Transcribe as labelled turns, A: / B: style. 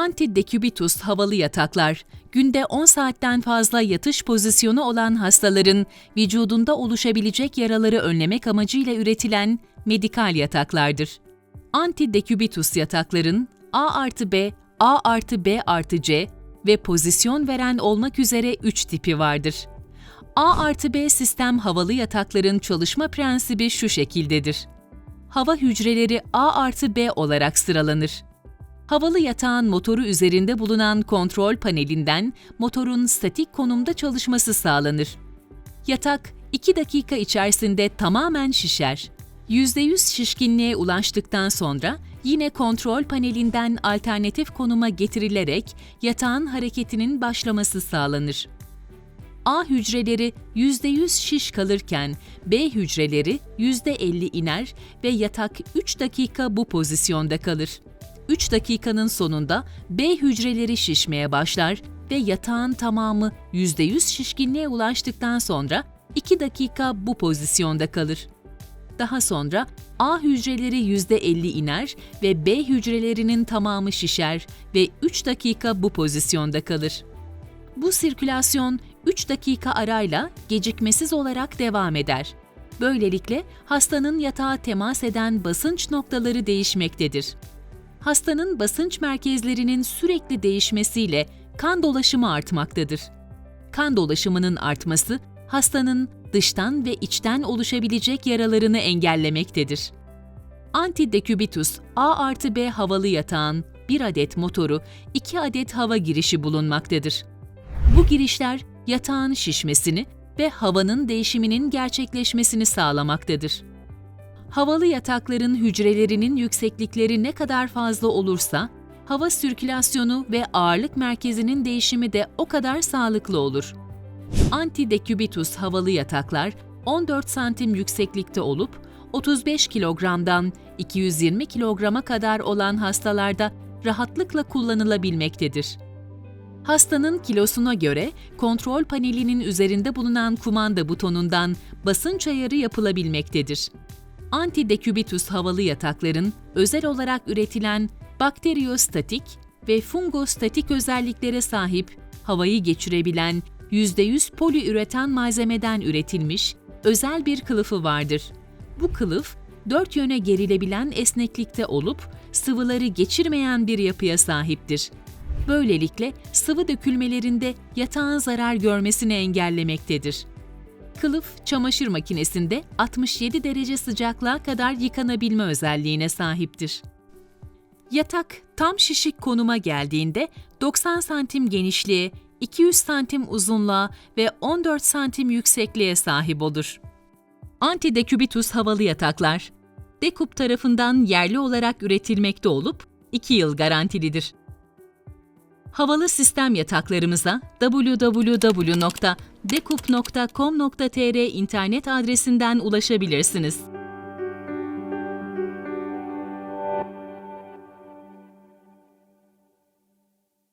A: Antidecubitus havalı yataklar, günde 10 saatten fazla yatış pozisyonu olan hastaların vücudunda oluşabilecek yaraları önlemek amacıyla üretilen medikal yataklardır. Antidecubitus yatakların A artı B, A artı B artı C ve pozisyon veren olmak üzere 3 tipi vardır. A artı B sistem havalı yatakların çalışma prensibi şu şekildedir. Hava hücreleri A artı B olarak sıralanır. Havalı yatağın motoru üzerinde bulunan kontrol panelinden motorun statik konumda çalışması sağlanır. Yatak 2 dakika içerisinde tamamen şişer. %100 şişkinliğe ulaştıktan sonra yine kontrol panelinden alternatif konuma getirilerek yatağın hareketinin başlaması sağlanır. A hücreleri %100 şiş kalırken B hücreleri %50 iner ve yatak 3 dakika bu pozisyonda kalır. 3 dakikanın sonunda B hücreleri şişmeye başlar ve yatağın tamamı %100 şişkinliğe ulaştıktan sonra 2 dakika bu pozisyonda kalır. Daha sonra A hücreleri %50 iner ve B hücrelerinin tamamı şişer ve 3 dakika bu pozisyonda kalır. Bu sirkülasyon 3 dakika arayla gecikmesiz olarak devam eder. Böylelikle hastanın yatağa temas eden basınç noktaları değişmektedir. Hastanın basınç merkezlerinin sürekli değişmesiyle kan dolaşımı artmaktadır. Kan dolaşımının artması hastanın dıştan ve içten oluşabilecek yaralarını engellemektedir. Antidekübitus A artı B havalı yatağın 1 adet motoru, 2 adet hava girişi bulunmaktadır. Bu girişler yatağın şişmesini ve havanın değişiminin gerçekleşmesini sağlamaktadır. Havalı yatakların hücrelerinin yükseklikleri ne kadar fazla olursa, hava sirkülasyonu ve ağırlık merkezinin değişimi de o kadar sağlıklı olur. Antidekübitus havalı yataklar 14 santim yükseklikte olup 35 kilogramdan 220 kilograma kadar olan hastalarda rahatlıkla kullanılabilmektedir. Hastanın kilosuna göre kontrol panelinin üzerinde bulunan kumanda butonundan basınç ayarı yapılabilmektedir. Antidekübitus havalı yatakların özel olarak üretilen bakteriyostatik ve fungostatik özelliklere sahip, havayı geçirebilen %100 poliüretan malzemeden üretilmiş özel bir kılıfı vardır. Bu kılıf, dört yöne gerilebilen esneklikte olup sıvıları geçirmeyen bir yapıya sahiptir. Böylelikle sıvı dökülmelerinde yatağın zarar görmesini engellemektedir. Kılıf, çamaşır makinesinde 67 derece sıcaklığa kadar yıkanabilme özelliğine sahiptir. Yatak tam şişik konuma geldiğinde 90 santim genişliğe, 200 santim uzunluğa ve 14 santim yüksekliğe sahip olur. Antidekübitus havalı yataklar, Dekup tarafından yerli olarak üretilmekte olup 2 yıl garantilidir. Havalı sistem yataklarımıza www.dekup.com.tr internet adresinden ulaşabilirsiniz.